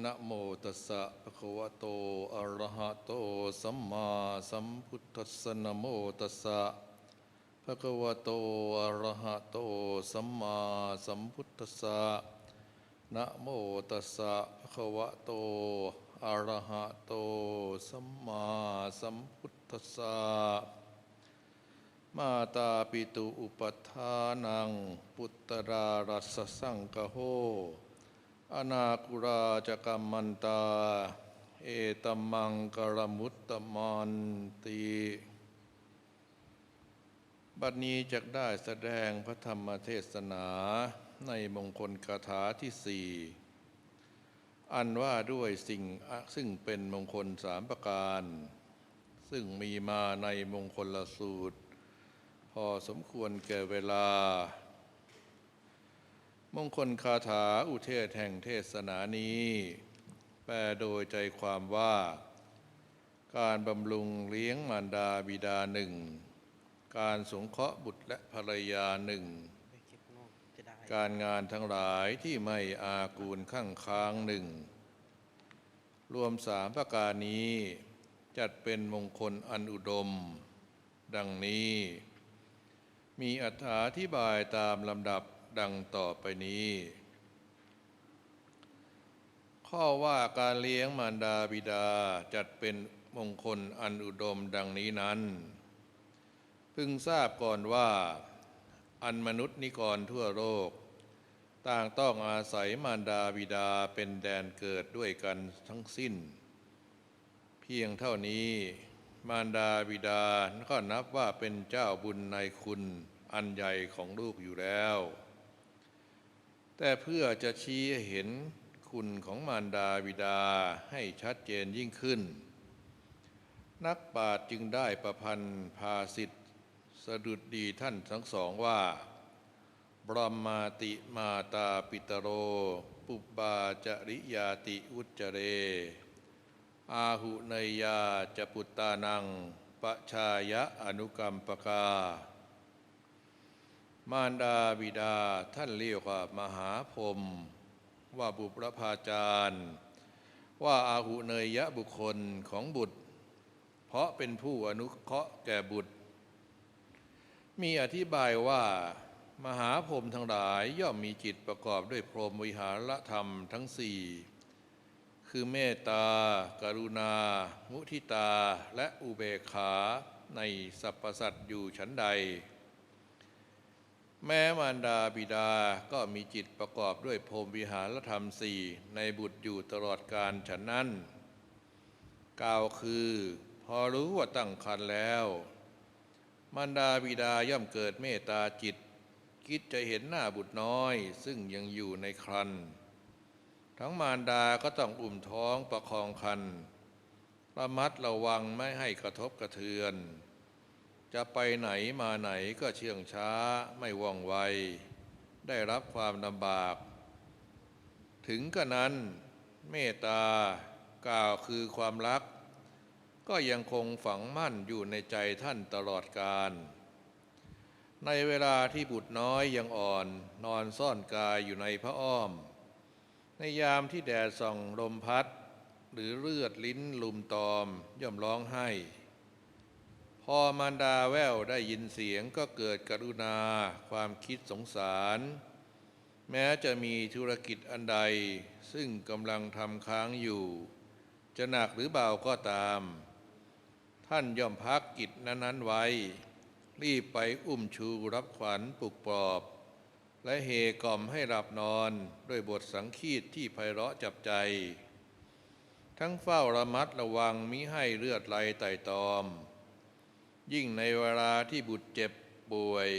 นะโมตัสสะภะคะวะโต อะระหะโต สัมมาสัมพุทธัสสะนะโมตัสสะภะคะวะโต อะระหะโต สัมมาสัมพุทธัสสะนะโมตัสสะภะคะวะโต อะระหะโต สัมมาสัมพุทธัสสะมาตาปิตุอุปทานัง ปุตตรารัสสังกโห อนาคุราจกรรมันตา เอตมังกรมุตตมันติบัดนี้จะได้แสดงพระธรรมเทศนาในมงคลคาถาที่สี่อันว่าด้วยสิ่งซึ่งเป็นมงคลสามประการ ซึ่งมีมาในมงคลละสูตร พอสมควรแก่เวลา มงคลคาถาอุเทศแห่งเทศนานี้ แปลโดยใจความว่า การบำรุงเลี้ยงมารดาบิดาหนึ่ง การสงเคราะห์บุตรและภรรยาหนึ่งไปเก็บนอกจะได้การงานทั้งหลายที่ไม่อากูลข้างค้างหนึ่ง รวมสามประการนี้ จัดเป็นมงคลอันอุดม ดังนี้ มีอธิบายตามลำดับ ดังต่อไปนี้ ข้อว่าการเลี้ยงมารดาบิดาจัดเป็นมงคลอันอุดมดังนี้นั้น พึงทราบก่อนว่า อันมนุษย์นิกรทั่วโลก ต่างต้องอาศัยมารดาบิดาเป็นแดนเกิดด้วยกันทั้งสิ้น เพียงเท่านี้มารดาบิดาก็นับว่าเป็นเจ้าบุญในคุณอันใหญ่ของลูกอยู่แล้ว แต่เพื่อจะชี้เห็นคุณของมารดาบิดาให้ชัดเจนยิ่งขึ้น นักปราชญ์จึงได้ประพันธ์ภาสิทธสะดุดดีท่านทั้งสองว่า บรมมาติมาตาปิตโร ปุบบาจริยาติอุจเจเร อาหุเนยยาจะปุตตานังปะชายะอนุกรรมปกา มารดาบิดาท่านเรียกว่ามหาพรหมว่าบุปภาจารย์ว่าอาหุเนยยะบุคคลของบุตร เพราะเป็นผู้อนุเคราะห์แก่บุตร มีอธิบายว่ามหาพรหมทั้งหลายย่อมมีจิตประกอบด้วยพรหมวิหารธรรมทั้งสี่คือเมตตา กรุณา มุทิตา และอุเบกขาในสรรพสัตว์อยู่ชั้นใด แม้มารดาบิดาก็มีจิตประกอบด้วยพรมวิหารธรรมสี่ในบุตรอยู่ตลอดการฉันนั้นกล่าวคือ พอรู้ว่าตั้งครรภ์แล้ว มารดาบิดาย่อมเกิดเมตตาจิต คิดจะเห็นหน้าบุตรน้อย ซึ่งยังอยู่ในครันทั้งมารดาก็ต้องอุ่มท้องประคองคันระมัดระวังไม่ให้กระทบกระเทือน จะไปไหนมาไหนก็เชื่องช้าไม่ว่องไว ได้รับความลำบาก ถึงกระนั้นเมตตากล่าวคือความรัก ก็ยังคงฝังมั่นอยู่ในใจท่านตลอดกาลในเวลาที่บุตรน้อยยังอ่อนนอนซ่อนกายอยู่ในพระอ้อม ในยามที่แดดส่องลมพัด หรือเลือดลิ้นลุมตอมย่อมร้องไห้ อมารดาแววได้ยินเสียงก็เกิดกรุณา ความคิดสงสาร แม้จะมีธุรกิจอันใด ซึ่งกำลังทำค้างอยู่ จะหนักหรือเบาก็ตาม ท่านย่อมพักกิจนั้นๆไว้ รีบไปอุ้มชูรับขวัญปลุกปลอบ และเฮกล่อมให้หลับนอนด้วยบทสังคีตที่ไพเราะจับใจ ทั้งเฝ้าระมัดระวังมิให้เลือดไหลไต่ตอม ยิ่งในเวลาที่บุตรเจ็บป่วย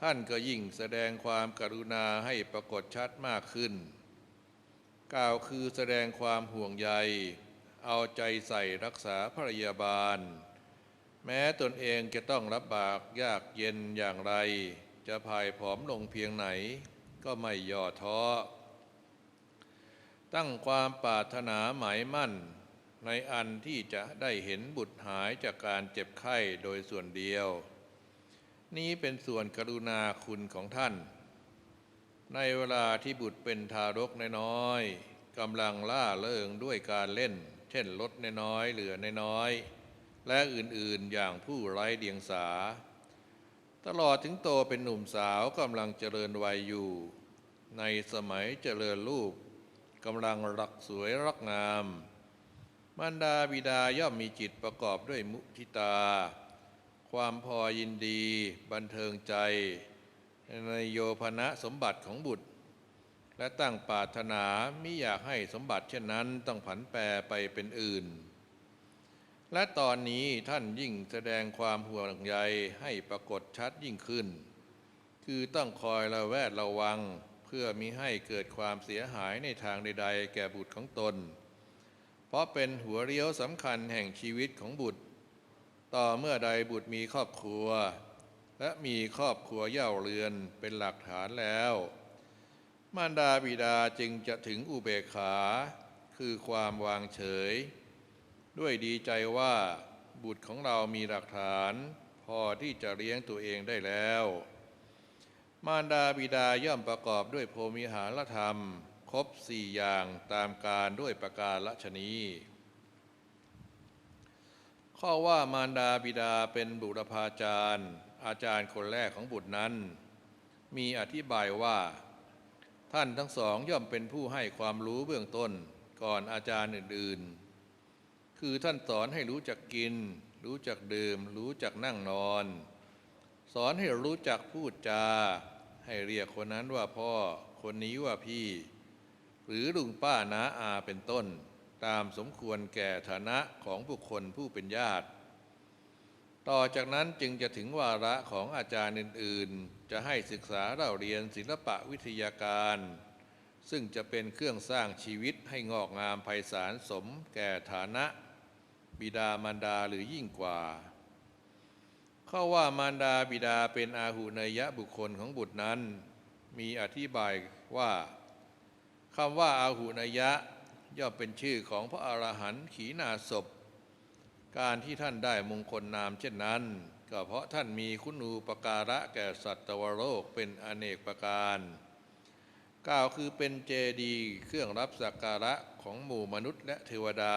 ท่านก็ยิ่งแสดงความกรุณาให้ปรากฏชัดมากขึ้น กล่าวคือแสดงความห่วงใย เอาใจใส่รักษาภรยาบาล แม้ตนเองจะต้องรับบากยากเย็นอย่างไร จะพายผอมลงเพียงไหน ก็ไม่ย่อท้อตั้งความปรารถนาหมายมั่น ในอันที่จะได้เห็นบุตรหายจากการเจ็บไข้โดยส่วนเดียว นี้เป็นส่วนกรุณาคุณของท่าน ในเวลาที่บุตรเป็นทารกน้อยๆกำลังล่าเริงด้วยการเล่น เช่นลดน้อยเหลือน้อย และอื่นๆอย่างผู้ไร้เดียงสา ตลอดถึงโตเป็นหนุ่มสาวกำลังเจริญวัยอยู่ ในสมัยเจริญรูปกำลังรักสวยรักงาม มารดาบิดาย่อมมีจิตประกอบด้วยมุทิตา ความพอยินดี บันเทิงใจ ในโยภณะสมบัติของบุตร และตั้งปรารถนามิอยากให้สมบัติเช่นนั้นต้องผันแปรไปเป็นอื่น และตอนนี้ท่านยิ่งแสดงความห่วงใยให้ปรากฏชัดยิ่งขึ้น คือต้องคอยระแวดระวัง เพื่อมิให้เกิดความเสียหายในทางใด ๆ แก่บุตรของตน เพราะเป็นหัวเรี้ยวสำคัญแห่งชีวิตของบุตร ต่อเมื่อใดบุตรมีครอบครัว และมีครอบครัวเย่าเรือนเป็นหลักฐานแล้ว มารดาบิดาจึงจะถึงอุเบกขา คือความวางเฉย ด้วยดีใจว่าบุตรของเรามีหลักฐานพอที่จะเลี้ยงตัวเองได้แล้ว มารดาบิดาย่อมประกอบด้วยโพมิหารธรรม ครบสี่อย่างตามการด้วยประการละชนีข้อว่ามารดาบิดาเป็นบุรพาจารย์ อาจารย์คนแรกของบุตรนั้น มีอธิบายว่า ท่านทั้งสองย่อมเป็นผู้ให้ความรู้เบื้องต้นก่อนอาจารย์อื่นๆ คือท่านสอนให้รู้จักกิน รู้จักดื่ม รู้จักนั่งนอน สอนให้รู้จักพูดจา ให้เรียกคนนั้นว่าพ่อคนนี้ว่าพี่ หรือลุงป้าน้าอาเป็นต้น ตามสมควรแก่ฐานะของบุคคลผู้เป็นญาติ ต่อจากนั้นจึงจะถึงวาระของอาจารย์อื่น ๆ จะให้ศึกษาเราเรียนศิลปะวิทยาการ ซึ่งจะเป็นเครื่องสร้างชีวิตให้งอกงามไพศาลสมแก่ฐานะ บิดามารดาหรือยิ่งกว่าข้อว่ามารดาบิดาเป็นอาหุเนยะบุคคลของบุตรนั้น มีอธิบายว่า คำว่าอาหุนยะ ย่อมเป็นชื่อของพระอรหันต์ขีณาศพ การที่ท่านได้มงคลนามเช่นนั้น ก็เพราะท่านมีคุณูปการะแก่สัตวโลกเป็นอเนกประการกล่าวคือเป็นเจดีย์เครื่องรับสักการะของหมู่มนุษย์และเทวดา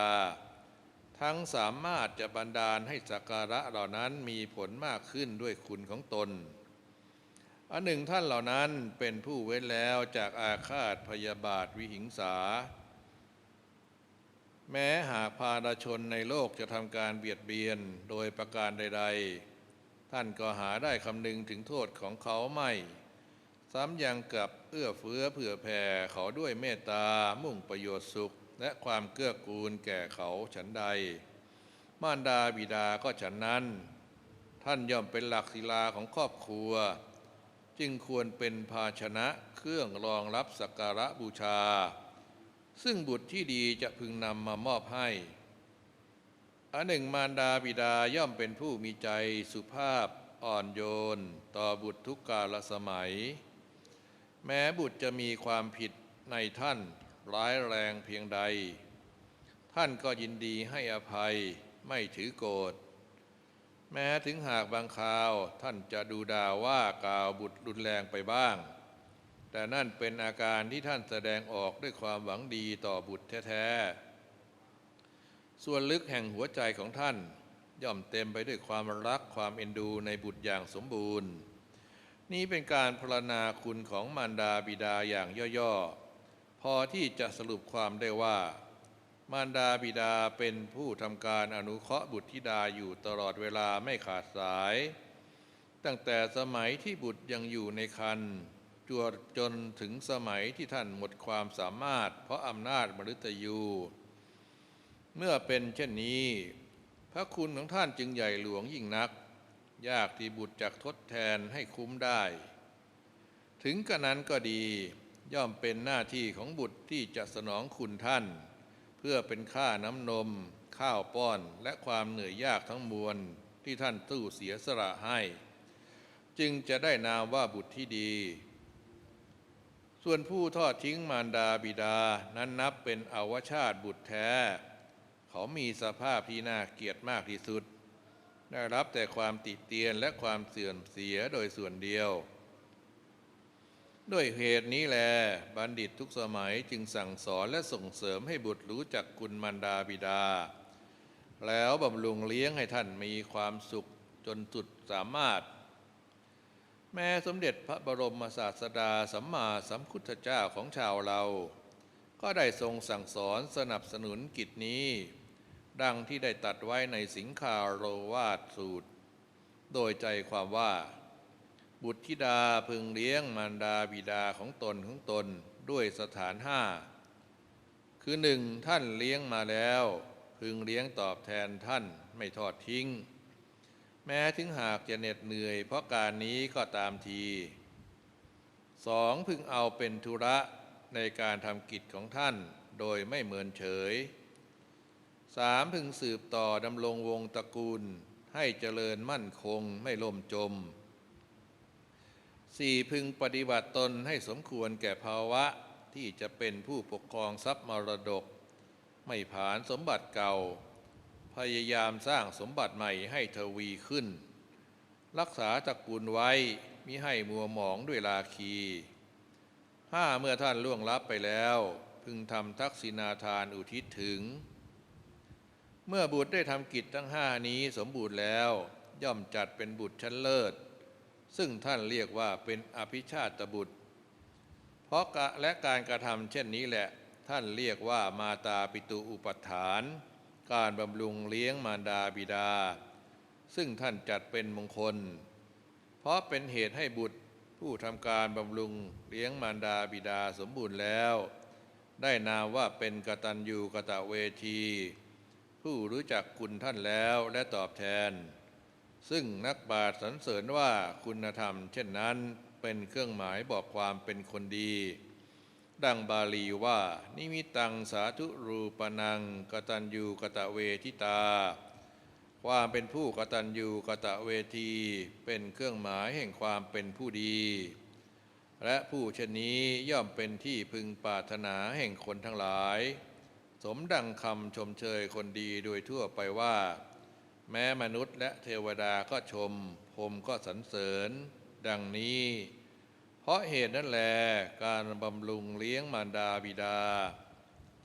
ทั้งสามารถจะบันดาลให้สักการะเหล่านั้นมีผลมากขึ้นด้วยคุณของตน อันหนึ่งท่านเหล่านั้นเป็นผู้เว้นแล้วจากอาฆาตพยาบาทวิหิงสา แม้หากพาราชนในโลกจะทำการเบียดเบียนโดยประการใด ๆ ท่านก็หาได้คำนึงถึงโทษของเขาไม่ ซ้ำยังกับเอื้อเฟื้อเผื่อแผ่เขาด้วยเมตตามุ่งประโยชน์สุข และความเกื้อกูลแก่เขาฉันใด มารดาบิดาก็ฉันนั้น ท่านย่อมเป็นหลักศิลาของครอบครัว จึงควรเป็นภาชนะเครื่องรองรับสักการะบูชา ซึ่งบุตรที่ดีจะพึงนำมามอบให้อันหนึ่งมารดาบิดาย่อมเป็นผู้มีใจสุภาพอ่อนโยน ต่อบุตรทุกกาลสมัย แม้บุตรจะมีความผิดในท่านร้ายแรงเพียงใด ท่านก็ยินดีให้อภัยไม่ถือโกรธ แม้ถึงหากบางคราวท่านจะดูด่าว่ากล่าวบุตรรุนแรงไปบ้าง แต่นั่นเป็นอาการที่ท่านแสดงออกด้วยความหวังดีต่อบุตรแท้ๆ ส่วนลึกแห่งหัวใจของท่าน ย่อมเต็มไปด้วยความรักความเอ็นดูในบุตรอย่างสมบูรณ์ นี้เป็นการพรณนาคุณของมารดาบิดาอย่างย่อๆ พอที่จะสรุปความได้ว่า มารดาบิดาเป็นผู้ทำการอนุเคราะห์บุตรธิดาอยู่ตลอดเวลาไม่ขาดสาย ตั้งแต่สมัยที่บุตรยังอยู่ในครรภ์จวดจนถึงสมัยที่ท่านหมดความสามารถ เพราะอำนาจมฤตยู เมื่อเป็นเช่นนี้ พระคุณของท่านจึงใหญ่หลวงยิ่งนัก ยากที่บุตรจะทดแทนให้คุ้มได้ ถึงกระนั้นก็ดี ย่อมเป็นหน้าที่ของบุตรที่จะสนองคุณท่าน พื่อเป็นค่าน้ำนม ข้าวป้อนและความเหนื่อยยากทั้งมวลที่ท่านตู้เสียสละให้ จึงจะได้นามว่าบุตรที่ดี ส่วนผู้ทอดทิ้งมารดาบิดานั้นนับเป็นอวชาติบุตรแท้ เขามีสภาพที่น่าเกลียดมากที่สุด ได้รับแต่ความติเตียนและความเสื่อมเสียโดยส่วนเดียว ด้วยเหตุนี้แลบัณฑิตทุกสมัยจึงสั่งสอนและส่งเสริมให้บุตรรู้จักคุณมารดาบิดา แล้วบำรุงเลี้ยงให้ท่านมีความสุขจนสุดสามารถ แม้สมเด็จพระบรมศาสดาสัมมาสัมพุทธเจ้าของชาวเรา ก็ได้ทรงสั่งสอนสนับสนุนกิจนี้ ดังที่ได้ตัดไว้ในสิงคาโรวาทสูตร โดยใจความว่า บุตรธิดาพึงเลี้ยงมารดาบิดาของตนของตนด้วยสถานห้าคือหนึ่งท่านเลี้ยงมาแล้ว พึงเลี้ยงตอบแทนท่านไม่ทอดทิ้ง แม้ถึงหากจะเหน็ดเหนื่อย เพราะการนี้ก็ตามทีสองพึงเอาเป็นธุระในการทำกิจของท่านโดยไม่เมินเฉยสามพึงสืบต่อดำรงวงตระกูล ให้เจริญมั่นคงไม่ล่มจม สี่พึงปฏิบัติตนให้สมควรแก่ภาวะที่จะเป็นผู้ปกครองทรัพย์มรดก ไม่ผานสมบัติเก่า พยายามสร้างสมบัติใหม่ให้ทวีขึ้น รักษาตระกูลไว้มิให้มัวหมองด้วยราคีห้าเมื่อท่านล่วงลับไปแล้ว พึงทำทักษิณาทานอุทิศถึง เมื่อบุตรได้ทำกิจทั้งห้านี้สมบูรณ์แล้ว ย่อมจัดเป็นบุตรชั้นเลิศ ซึ่งท่านเรียกว่าเป็นอภิชาตบุตร เพราะกะและการกระทำเช่นนี้แหละ ท่านเรียกว่ามาตาปิตุอุปทาน การบำรุงเลี้ยงมารดาบิดา ซึ่งท่านจัดเป็นมงคล เพราะเป็นเหตุให้บุตรผู้ทำการบำรุงเลี้ยงมารดาบิดาสมบูรณ์แล้ว ได้นามว่าเป็นกตัญญูกะตะเวที ผู้รู้จักคุณท่านแล้วและตอบแทน ซึ่งนักบาทสรรเสริญว่าคุณธรรม เช่นนั้นเป็นเครื่องหมายบอกความเป็นคนดี ดังบาลีว่า นิมิตังสาธุรูปนังกตัญญูกตะเวทิตา ความเป็นผู้กตัญญูกตะเวที เป็นเครื่องหมายแห่งความเป็นผู้ดี และผู้เช่นนี้ย่อมเป็นที่พึงปรารถนาแห่งคนทั้งหลาย สมดังคำชมเชยคนดีโดยทั่วไปว่า แม้มนุษย์และเทวดาก็ชมพรมก็สรรเสริญ ดังนี้ เพราะเหตุนั้นแลการบำรุงเลี้ยงมารดาบิดา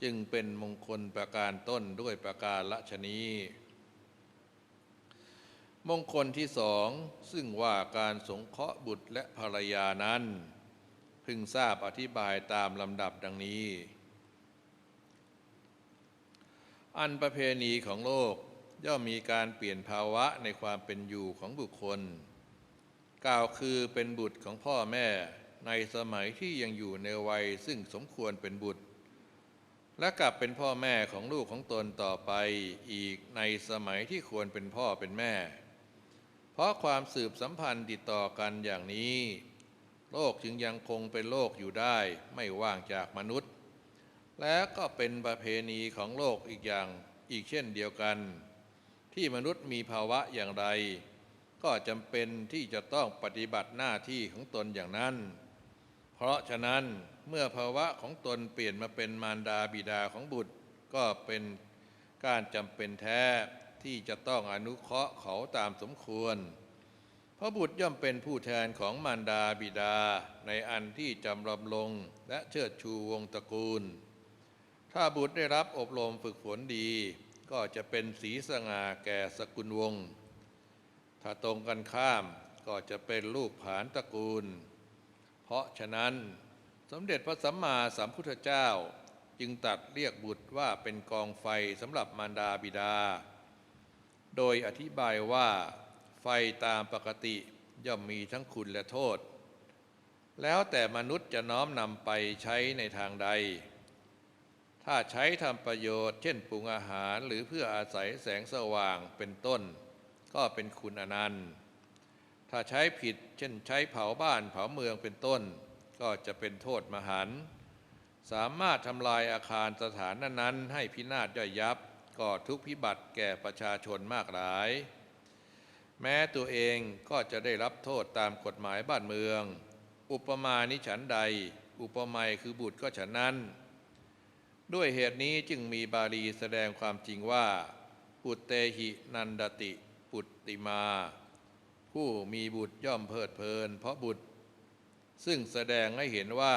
จึงเป็นมงคลประการต้นด้วยประการละชนีมงคลที่สองซึ่งว่าการสงเคราะห์บุตรและภรรยานั้น พึงทราบอธิบายตามลำดับดังนี้ อันประเพณีของโลก ย่อมมีการเปลี่ยนภาวะในความเป็นอยู่ของบุคคล กล่าวคือเป็นบุตรของพ่อแม่ในสมัยที่ยังอยู่ในวัยซึ่งสมควรเป็นบุตร และกลับเป็นพ่อแม่ของลูกของตนต่อไปอีกในสมัยที่ควรเป็นพ่อเป็นแม่ เพราะความสืบสัมพันธ์ติดต่อกันอย่างนี้ โลกจึงยังคงเป็นโลกอยู่ได้ไม่ว่างจากมนุษย์ และก็เป็นประเพณีของโลกอีกอย่างอีกเช่นเดียวกัน ที่มนุษย์มีภาวะอย่างไร ก็จำเป็นที่จะต้องปฏิบัติหน้าที่ของตนอย่างนั้น เพราะฉะนั้นเมื่อภาวะของตนเปลี่ยนมาเป็นมารดาบิดาของบุตร ก็เป็นการจำเป็นแท้ที่จะต้องอนุเคราะห์เขาตามสมควร เพราะบุตรย่อมเป็นผู้แทนของมารดาบิดา ในอันที่จำรำลงและเชิดชูวงตระกูล ถ้าบุตรได้รับอบรมฝึกฝนดี ก็จะเป็นสีสง่าแก่สกุลวงศ์ถ้าตรงกันข้ามก็จะเป็นลูกผานตระกูล เพราะฉะนั้นสมเด็จพระสัมมาสัมพุทธเจ้าจึงตัดเรียกบุตรว่าเป็นกองไฟสำหรับมารดาบิดา โดยอธิบายว่าไฟตามปกติย่อมมีทั้งคุณและโทษ แล้วแต่มนุษย์จะน้อมนำไปใช้ในทางใด ถ้าใช้ทำประโยชน์ เช่นปรุงอาหารหรือเพื่ออาศัยแสงสว่างเป็นต้น ก็เป็นคุณอนันต์ ถ้าใช้ผิด เช่นใช้เผาบ้านเผาเมืองเป็นต้น ก็จะเป็นโทษมหันต์สามารถทำลายอาคารสถานนั้นๆ ให้พินาศย่อยยับก่อทุกพิบัติแก่ประชาชนมากหลาย แม้ตัวเองก็จะได้รับโทษตามกฎหมายบ้านเมือง อุปมานิฉันใด อุปไมยคือบุตรก็ฉันนั้น ด้วยเหตุนี้จึงมีบาลีแสดงความจริงว่า ปุตเตหินันดติ ปุตติมา ผู้มีบุตรย่อมเพลิดเพลิน เพราะบุตร ซึ่งแสดงให้เห็นว่า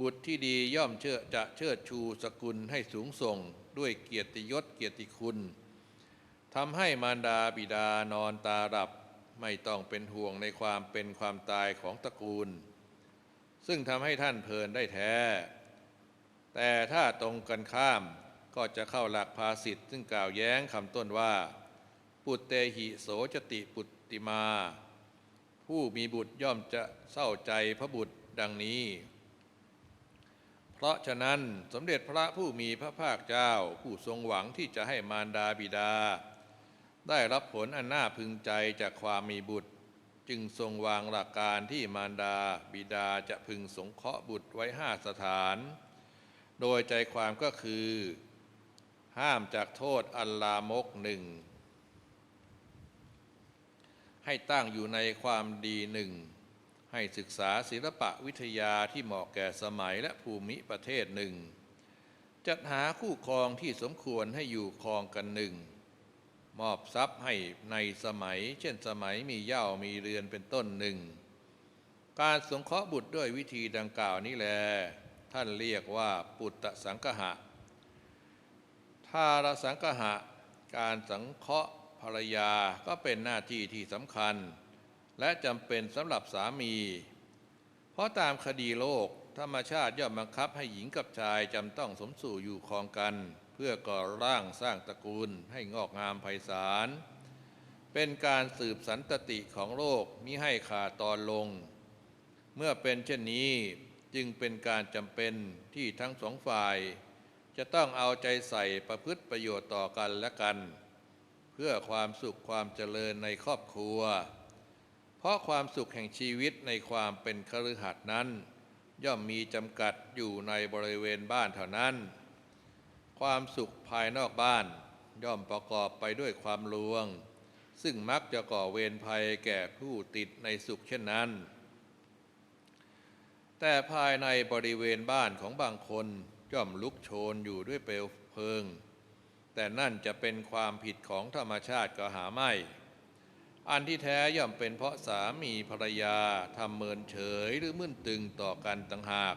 บุตรที่ดีย่อมเชิดจะเชิดชูสกุลให้สูงส่ง ด้วยเกียรติยศเกียรติคุณทำให้มารดาบิดานอนตาหลับไม่ต้องเป็นห่วงในความเป็นความตายของตระกูล ซึ่งทำให้ท่านเพลินได้แท้ แต่ถ้าตรงกันข้ามก็จะเข้าหลักภาษิตซึ่งกล่าวแย้งคำต้นว่า ปุตเตหิโสจติปุตติมา ผู้มีบุตรย่อมจะเศร้าใจพระบุตรดังนี้ เพราะฉะนั้นสมเด็จพระผู้มีพระภาคเจ้าผู้ทรงหวังที่จะให้มารดาบิดา ได้รับผลอันน่าพึงใจจากความมีบุตร จึงทรงวางหลักการที่มารดาบิดาจะพึงสงเคราะห์บุตรไว้ห้าสถาน โดยใจความก็คือ ห้ามจากโทษอัลลามกหนึ่ง ให้ตั้งอยู่ในความดีหนึ่ง ให้ศึกษาศิลปะวิทยาที่เหมาะแก่สมัยและภูมิประเทศหนึ่ง จัดหาคู่ครองที่สมควรให้อยู่ครองกันหนึ่ง มอบทรัพย์ให้ในสมัย เช่นสมัยมีเย้ามีเรือนเป็นต้นหนึ่ง การสงเคราะห์บุตรด้วยวิธีดังกล่าวนี้แหละ ท่านเรียกว่าปุตตสังคหะทารสังคหะ การสังเคราะห์ภรรยาก็เป็นหน้าที่ที่สำคัญ และจำเป็นสำหรับสามี เพราะตามคดีโลกธรรมชาติย่อมบังคับให้หญิงกับชายจำต้องสมสู่อยู่ครองกัน เพื่อก่อร่างสร้างตระกูลให้งอกงามไพศาล เป็นการสืบสันตติของโลกมิให้ขาดตอนลง เมื่อเป็นเช่นนี้ จึงเป็นการจำเป็นที่ทั้งสองฝ่าย จะต้องเอาใจใส่ประพฤติประโยชน์ต่อกันและกัน เพื่อความสุขความเจริญในครอบครัว เพราะความสุขแห่งชีวิตในความเป็นคฤหัสถ์นั้น ย่อมมีจำกัดอยู่ในบริเวณบ้านเท่านั้น ความสุขภายนอกบ้านย่อมประกอบไปด้วยความลวง ซึ่งมักจะก่อเวรภัยแก่ผู้ติดในสุขเช่นนั้น แต่ภายในบริเวณบ้านของบางคนย่อมลุกโชนอยู่ด้วยเปลวเพลิง แต่นั่นจะเป็นความผิดของธรรมชาติก็หาไม่ อันที่แท้ย่อมเป็นเพราะสามีภรรยาทำเมินเฉยหรือมึนตึงต่อกันต่างหาก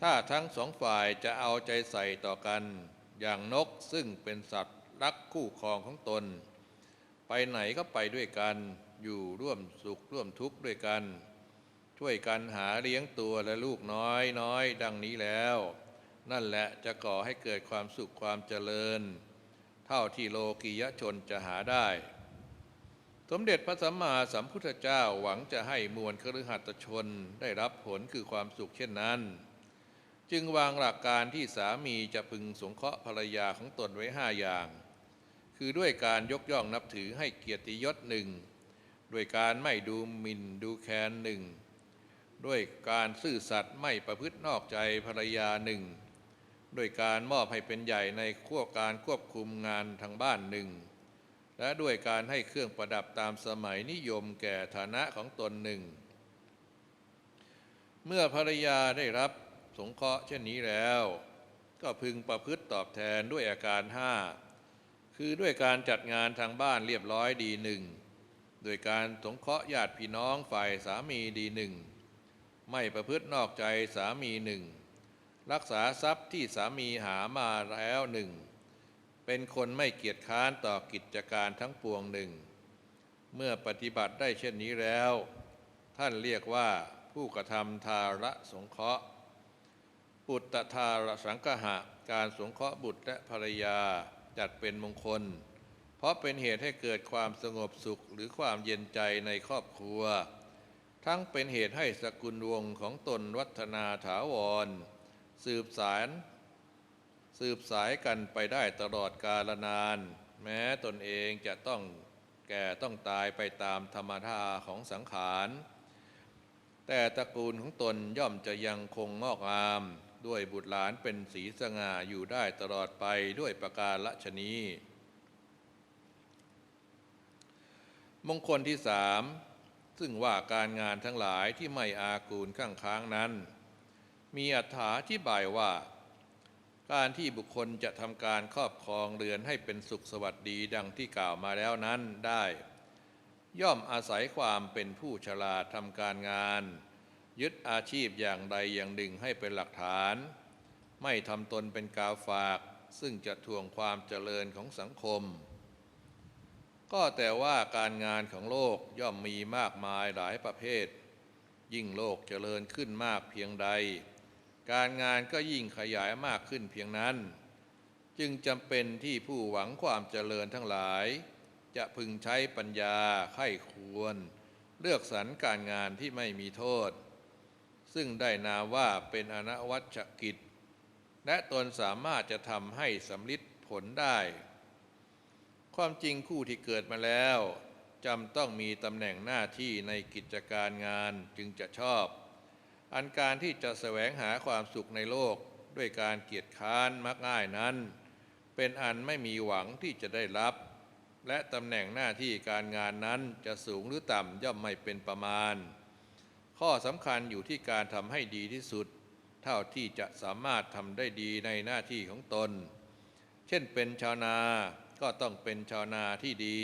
ถ้าทั้งสองฝ่ายจะเอาใจใส่ต่อกัน อย่างนกซึ่งเป็นสัตว์รักคู่ครองของตน ไปไหนก็ไปด้วยกัน อยู่ร่วมสุขร่วมทุกข์ด้วยกัน ช่วยกันหาเลี้ยงตัวและลูกน้อยน้อยดังนี้แล้ว นั่นแหละจะก่อให้เกิดความสุขความเจริญ เท่าที่โลกียชนจะหาได้ สมเด็จพระสัมมาสัมพุทธเจ้าหวังจะให้มวลคฤหัสถชนได้รับผลคือความสุขเช่นนั้น จึงวางหลักการที่สามีจะพึงสงเคราะห์ภรรยาของตนไว้ห้าอย่าง คือด้วยการยกย่องนับถือให้เกียรติยศหนึ่งด้วยการไม่ดูหมิ่นดูแคลนหนึ่ง ด้วยการซื่อสัตย์ไม่ประพฤตินอกใจภรรยาหนึ่งด้วยการมอบให้เป็นใหญ่ในควการควบคุมงานทางบ้านหนึ่งและด้วยการให้เครื่องประดับตามสมัยนิยมแก่ฐานะของตนหนึ่ง เมื่อภรรยาได้รับสงเคราะห์เช่นนี้แล้ว ก็พึงประพฤติตอบแทนด้วยอาการห้าคือด้วยการจัดงานทางบ้านเรียบร้อยดีหนึ่งโดยการสงเคราะห์ญาติพี่น้องฝ่ายสามีดีหนึ่ง ไม่ประพฤตินอกใจสามีหนึ่งรักษาทรัพย์ที่สามีหามาแล้วหนึ่งเป็นคนไม่เกียจค้านต่อกิจการทั้งปวงหนึ่งเมื่อปฏิบัติได้เช่นนี้แล้ว ท่านเรียกว่าผู้กระทำทาระสงเคราะห์ ปุตตทาระสังกหะการสงเคราะห์บุตรและภรรยาจัดเป็นมงคล เพราะเป็นเหตุให้เกิดความสงบสุขหรือความเย็นใจในครอบครัว ทั้งเป็นเหตุให้สกุลวงศ์ของตนวัฒนาถาวร สืบสารสืบสายกันไปได้ตลอดกาลนาน แม้ตนเองจะต้องแก่ต้องตายไปตามธรรมธาของสังขาร แต่ตระกูลของตนย่อมจะยังคงงอกงาม ด้วยบุตรหลานเป็นสีสง่าอยู่ได้ตลอดไปด้วยประการละชนีมงคลที่สาม ซึ่งว่าการงานทั้งหลายที่ไม่อากูลข้างค้างนั้น มีอัถาที่บายว่า การที่บุคคลจะทำการครอบครองเรือนให้เป็นสุขสวัสดีดังที่กล่าวมาแล้วนั้นได้ ย่อมอาศัยความเป็นผู้ฉลาดทำการงาน ยึดอาชีพอย่างใดอย่างหนึ่งให้เป็นหลักฐาน ไม่ทำตนเป็นกาวฝาก ซึ่งจะทวงความเจริญของสังคม ก็แต่ว่าการงานของโลกย่อมมีมากมายหลายประเภท ยิ่งโลกเจริญขึ้นมากเพียงใด การงานก็ยิ่งขยายมากขึ้นเพียงนั้น จึงจำเป็นที่ผู้หวังความเจริญทั้งหลาย จะพึงใช้ปัญญาไข้ควร เลือกสรรการงานที่ไม่มีโทษ ซึ่งได้นามว่าเป็นอนวัชกิจ และตนสามารถจะทำให้สำลิดผลได้ ความจริงคู่ที่เกิดมาแล้วจำต้องมีตำแหน่งหน้าที่ในกิจการงานจึงจะชอบ อันการที่จะแสวงหาความสุขในโลกด้วยการเกียจค้านมักง่ายนั้น เป็นอันไม่มีหวังที่จะได้รับ และตำแหน่งหน้าที่การงานนั้นจะสูงหรือต่ำย่อมไม่เป็นประมาณ ข้อสำคัญอยู่ที่การทำให้ดีที่สุด เท่าที่จะสามารถทำได้ดีในหน้าที่ของตน เช่นเป็นชาวนา ก็ต้องเป็นชาวนาที่ดี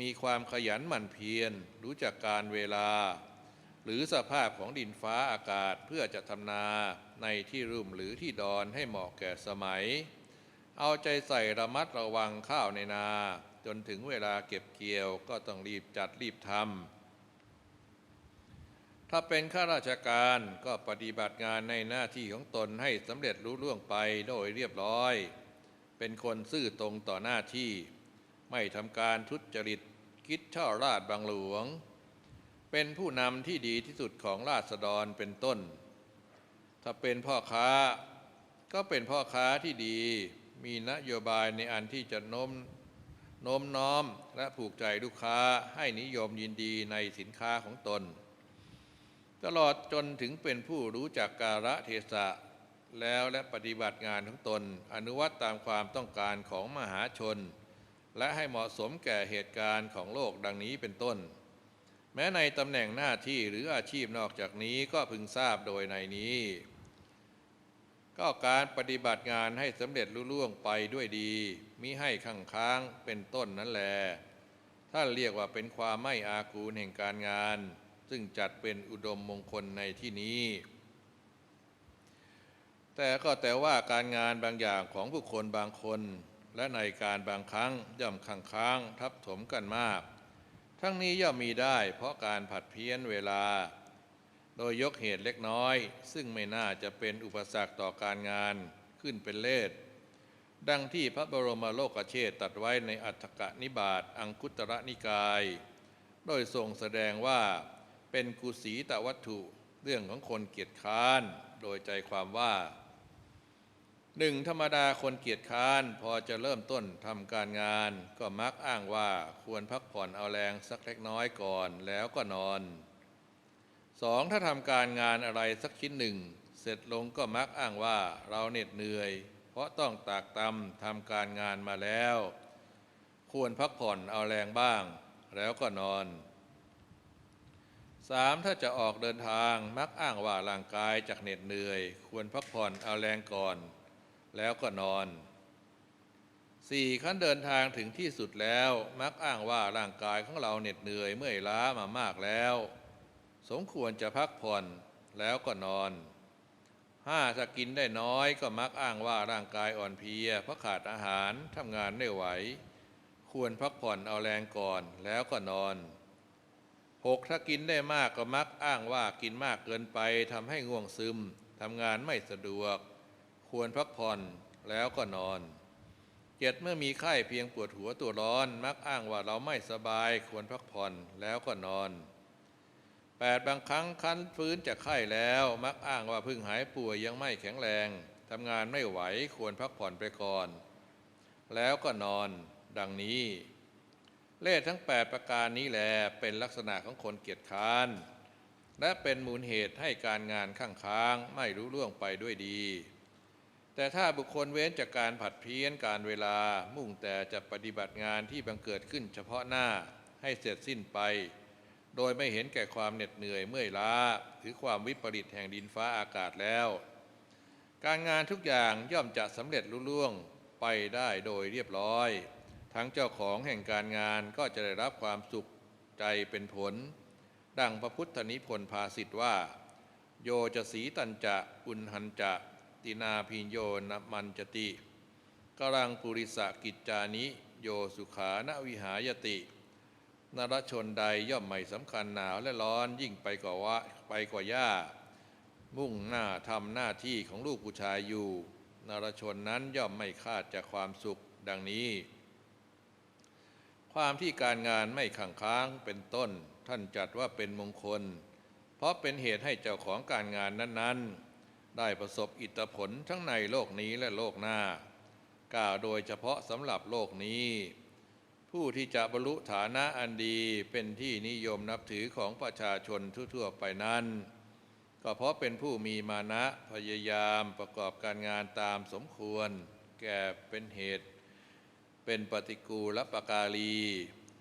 มีความขยันหมั่นเพียร รู้จักการเวลา หรือสภาพของดินฟ้าอากาศเพื่อจะทำนาในที่รุ่มหรือที่ดอนให้เหมาะแก่สมัย เอาใจใส่ระมัดระวังข้าวในนา จนถึงเวลาเก็บเกี่ยวก็ต้องรีบจัดรีบทำถ้าเป็นข้าราชการก็ปฏิบัติงานในหน้าที่ของตนให้สำเร็จรู้ล่วงไปโดยเรียบร้อย เป็นคนซื่อตรงต่อหน้าที่ ไม่ทำการทุจริตคิดช่อราชบังหลวง เป็นผู้นำที่ดีที่สุดของราษฎรเป็นต้น ถ้าเป็นพ่อค้าก็เป็นพ่อค้าที่ดี มีนโยบายในอันที่จะโน้มโน้มน้อมและผูกใจลูกค้าให้นิยมยินดีในสินค้าของตน ตลอดจนถึงเป็นผู้รู้จักกาละเทศะ แล้วและปฏิบัติงานของตน อนุวัตตามความต้องการของมหาชน และให้เหมาะสมแก่เหตุการณ์ของโลกดังนี้เป็นต้น แม้ในตำแหน่งหน้าที่หรืออาชีพนอกจากนี้ก็พึงทราบโดยในนี้ ก็การปฏิบัติงานให้สำเร็จลุล่วงไปด้วยดีมิให้ข้างค้างเป็นต้นนั่นแหละท่านเรียกว่าเป็นความไม่อากูลแห่งการงาน ซึ่งจัดเป็นอุดมมงคลในที่นี้ แต่ก็แต่ว่าการงานบางอย่างของบุคคลบางคน และในการบางครั้งย่อมข้างค้างทับถมกันมาก ทั้งนี้ย่อมมีได้เพราะการผัดเพี้ยนเวลา โดยยกเหตุเล็กน้อย ซึ่งไม่น่าจะเป็นอุปสรรคต่อการงานขึ้นเป็นเลสดังที่พระบรมโลกเชษตัดไว้ในอัฏฐกนิบาตอังคุตระนิกาย โดยทรงแสดงว่าเป็นกุศีตวัตถุเรื่องของคนเกียจค้าน โดยใจความว่า หนึ่งธรรมดาคนเกียจค้านพอจะเริ่มต้นทำการงาน ก็มักอ้างว่าควรพักผ่อนเอาแรงสักเล็กน้อยก่อนแล้วก็นอนสองถ้าทำการงานอะไรสักชิ้นหนึ่ง เสร็จลงก็มักอ้างว่าเราเหน็ดเหนื่อย เพราะต้องตากตำทำการงานมาแล้ว ควรพักผ่อนเอาแรงบ้าง แล้วก็นอนสามถ้าจะออกเดินทางมักอ้างว่าร่างกายจากเหน็ดเหนื่อย ควรพักผ่อนเอาแรงก่อน แล้วก็นอนสี่ขั้นเดินทางถึงที่สุดแล้ว มักอ้างว่าร่างกายของเราเหน็ดเหนื่อยเมื่อยล้ามามากแล้ว สมควรจะพักผ่อนแล้วก็นอนห้าถ้ากินได้น้อยก็มักอ้างว่าร่างกายอ่อนเพลียเพราะขาดอาหารทำงานไม่ไหว ควรพักผ่อนเอาแรงก่อนแล้วก็นอนหกถ้ากินได้มากก็มักอ้างว่ากินมากเกินไปทำให้ง่วงซึมทำงานไม่สะดวก ควรพักผ่อนแล้วก็นอนเจ็ดเมื่อมีไข้เพียงปวดหัวตัวร้อน มักอ้างว่าเราไม่สบายควรพักผ่อนแล้วก็นอนแปดบางครั้งคันฟื้นจากไข้แล้ว มักอ้างว่าเพิ่งหายป่วยยังไม่แข็งแรงทำงานไม่ไหวควรพักผ่อนไปก่อน แล้วก็นอนดังนี้ เล่ทั้ง 8 ประการนี้แหลเป็นลักษณะของคนเกียจค้าน และเป็นมูลเหตุให้การงานข้างค้างไม่รู้ล่วงไปด้วยดี แต่ถ้าบุคคลเว้นจากการผัดเพี้ยนการเวลา มุ่งแต่จะปฏิบัติงานที่บังเกิดขึ้นเฉพาะหน้าให้เสร็จสิ้นไป โดยไม่เห็นแก่ความเหน็ดเหนื่อยเมื่อยล้า หรือความวิปริตแห่งดินฟ้าอากาศแล้ว การงานทุกอย่างย่อมจะสำเร็จลุล่วงไปได้โดยเรียบร้อย ทั้งเจ้าของแห่งการงานก็จะได้รับความสุขใจเป็นผล ดังพระพุทธนิพนธ์ภาษิตว่า โยจะสีตันจะอุนหันจะ ตินาพินโยนมันจติกรังปุริสกิจจานิโยสุขานวิหายติ นรชนใดย่อมไม่สำคัญหนาวและร้อนยิ่งไปกว่าวะไปกว่าหญ้า มุ่งหน้าทำหน้าที่ของลูกผู้ชายอยู่ นรชนนั้นย่อมไม่คาดจากความสุขดังนี้ ความที่การงานไม่ขังค้างเป็นต้น ท่านจัดว่าเป็นมงคล เพราะเป็นเหตุให้เจ้าของการงานนั้นๆ ได้ประสบอิทธผลทั้งในโลกนี้และโลกหน้ากล่าวโดยเฉพาะสำหรับโลกนี้ ผู้ที่จะบรรลุฐานะอันดีเป็นที่นิยมนับถือของประชาชนทั่วๆไปนั้น ก็เพราะเป็นผู้มีมานะพยายามประกอบการงานตามสมควร แก่เป็นเหตุ เป็นปฏิกูลปการี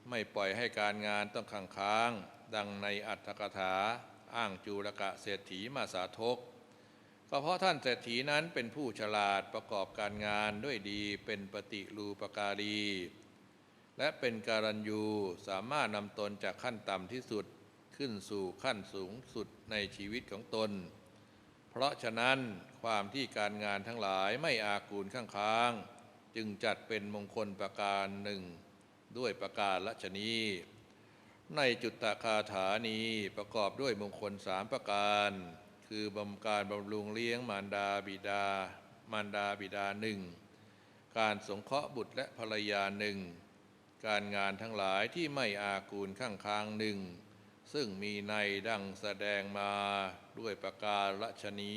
ไม่ปล่อยให้การงานต้องขังค้าง ดังในอัตถกถา อ้างจูรกะเศรษฐีมาสาทก ก็เพราะท่านเศรษฐีนั้นเป็นผู้ฉลาดประกอบการงานด้วยดีเป็นปฏิรูปการี และเป็นการันยูสามารถนำตนจากขั้นต่ำที่สุดขึ้นสู่ขั้นสูงสุดในชีวิตของตน เพราะฉะนั้นความที่การงานทั้งหลายไม่อากูลข้างค้าง จึงจัดเป็นมงคลประการหนึ่ง ด้วยประการละชนีในจุตตคาถานี้ประกอบด้วยมงคลสามประการ คือบำการบำรุงเลี้ยงมารดาบิดา มารดาบิดาหนึ่ง การสงเคราะห์บุตรและภรรยาหนึ่ง การงานทั้งหลายที่ไม่อากูลข้างค้างหนึ่ง ซึ่งมีในดังแสดงมาด้วยประการละชนี